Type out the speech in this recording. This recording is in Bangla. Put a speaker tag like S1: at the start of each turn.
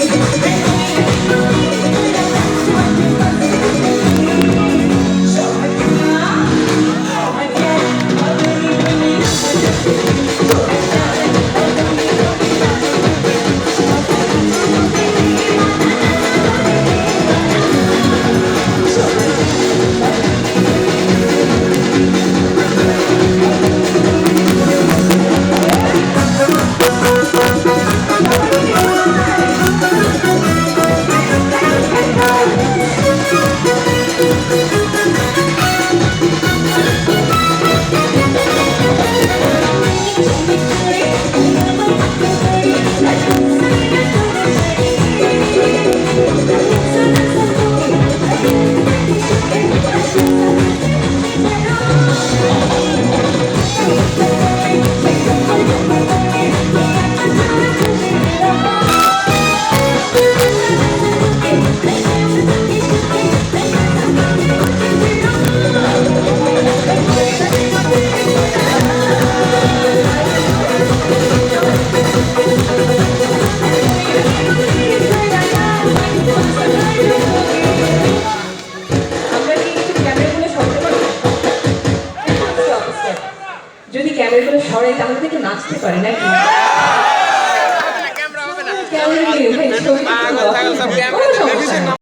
S1: Thank you. Thank you. যদি ক্যামেরাগুলো সরে তাহলে তো একটু নাচতে পারে নাকি ক্যামেরা